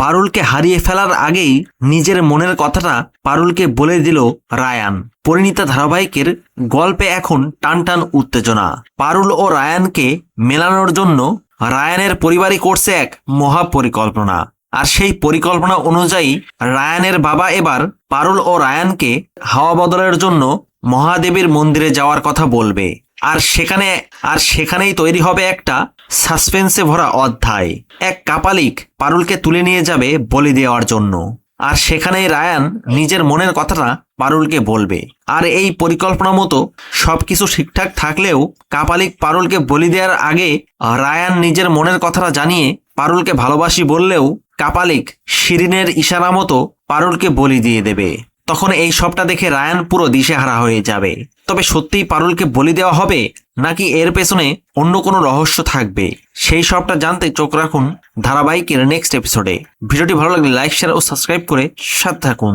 পারুলকে হারিয়ে ফেলার আগেই নিজের মনের কথাটা পারুলকে বলে দিল রায়ান। পরিণীতা ধারাবাহিকের গল্পে এখন টান টান উত্তেজনা। পারুল ও রায়ানকে মেলানোর জন্য রায়ানের পরিবারই করছে এক মহা পরিকল্পনা আর সেই পরিকল্পনা অনুযায়ী রায়ানের বাবা এবার পারুল ও রায়ানকে হাওয়া বদলের জন্য মহাদেবীর মন্দিরে যাওয়ার কথা বলবে। আর সেখানে, আর সেখানেই তৈরি হবে একটা সাসপেন্সে ভরা অধ্যায়। এক কাপালিক পারুলকে তুলে নিয়ে যাবে বলি দেওয়ার জন্য। আর সেখানেই রায়ান নিজের মনের কথাটা পারুলকে বলবে। আর এই পরিকল্পনা মতো সবকিছু ঠিকঠাক থাকলেও কাপালিক পারুলকে বলি দেওয়ার আগে রায়ান নিজের মনের কথাটা জানিয়ে পারুলকে ভালোবাসি বললেও কাপালিক শিরিনের ইশারা মতো পারুলকে বলি দিয়ে দেবে। তখন এই সবটা দেখে রায়ান পুরো দিশেহারা হয়ে যাবে। তবে সত্যিই পারুলকে বলি দেওয়া হবে, নাকি এর পেছনে অন্য কোনো রহস্য থাকবে? সেই সবটা জানতে চোখ রাখুন ধারাবাহিকের নেক্সট এপিসোডে ভিডিওটি ভালো লাগলে লাইক শেয়ার ও সাবস্ক্রাইব করে সাথে থাকুন।